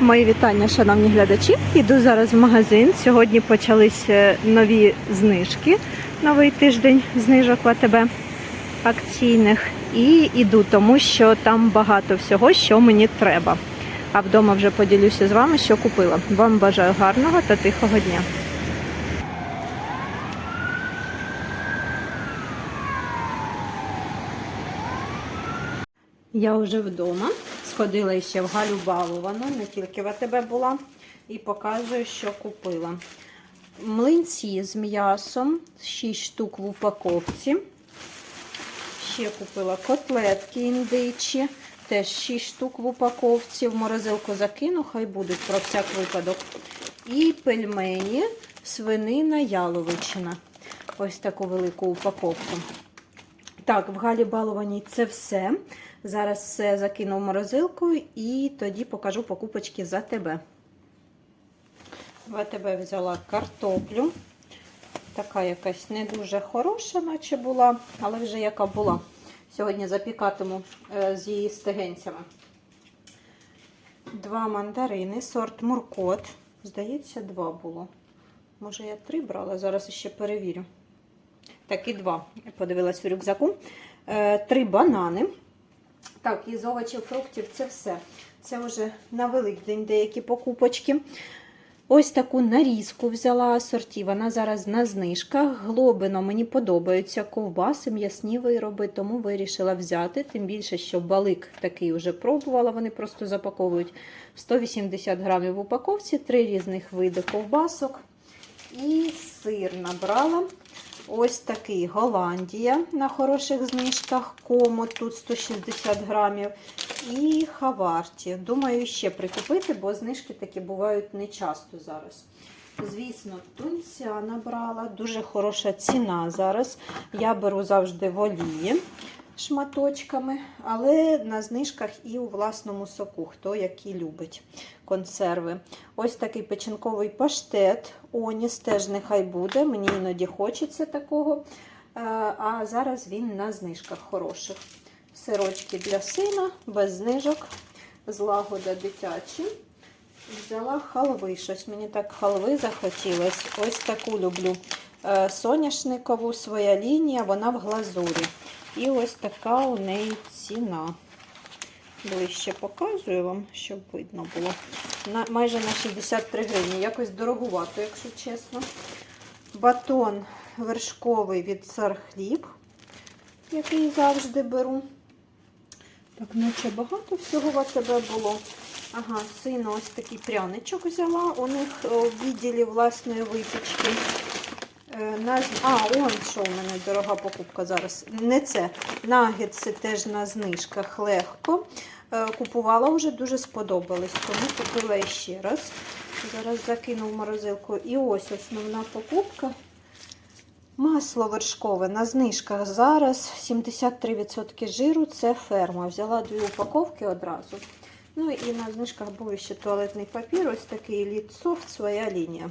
Мої вітання, шановні глядачі. Іду зараз в магазин. Сьогодні почалися нові знижки, новий тиждень знижок АТБ акційних. І іду, тому що там багато всього, що мені треба. А вдома вже поділюся з вами, що купила. Вам бажаю гарного та тихого дня. Я вже вдома. Сходила ще в Галю Балувану, не тільки в АТБ була, і показую, що купила. Млинці з м'ясом, 6 штук в упаковці. Ще купила котлетки індичі, теж 6 штук в упаковці. В морозилку закину, хай будуть про всяк випадок. І пельмені, свинина, яловичина. Ось таку велику упаковку. Так, в Галі Балованій це все. Зараз все закину в морозилку і тоді покажу покупочки за тебе. В взяла картоплю. Така якась не дуже хороша, наче була, але вже яка була. Сьогодні запікатиму е, з її стегенцями. Два мандарини, сорт Муркот. Здається, два було. Може, я три брала, зараз ще перевірю. Так, і два. Я подивилась в рюкзаку. Е, три банани. Так, із овочів, фруктів це все. Це вже на Великдень деякі покупочки. Ось таку нарізку взяла асорті. Вона зараз на знижках. Глобино мені подобаються ковбаси, м'ясні вироби, тому вирішила взяти. Тим більше, що балик такий вже пробувала. Вони просто запаковують 180 грамів в упаковці, три різних види ковбасок. І сир набрала. Ось такий Голландія на хороших знижках. Комо тут 160 грамів. І Хаварті. Думаю, ще прикупити, бо знижки такі бувають не часто зараз. Звісно, тунця набрала. Дуже хороша ціна зараз. Я беру завжди в олії шматочками, але на знижках і у власному соку, хто який любить консерви. Ось такий печінковий паштет. Оніс теж нехай буде. Мені іноді хочеться такого. Е, А зараз він на знижках хороших. Сирочки для сина, без знижок, злагода дитячі. Взяла халви. Щось мені так халви захотілось. Ось таку люблю е, соняшникову, своя лінія, вона в глазурі. І ось така у неї ціна. Ближче показую вам, щоб видно було. На, майже на 63 гривні. Якось дорогувато, якщо чесно. Батон вершковий від Цархліб, який завжди беру. Так, наче багато всього в тебе було. Ага, сину ось такий пряничок взяла. У них о, в відділі власної випічки. Е. А, он що у мене дорога покупка зараз. Не це. Нагетси теж на знижках легко. Е, Купувала вже, дуже сподобались, тому купила ще раз. Зараз закину в морозилку. І ось основна покупка. Масло вершкове на знижках зараз 73% жиру це ферма. Взяла дві упаковки одразу. Ну і на знижках був ще туалетний папір, ось такий Elite Soft, своя лінія.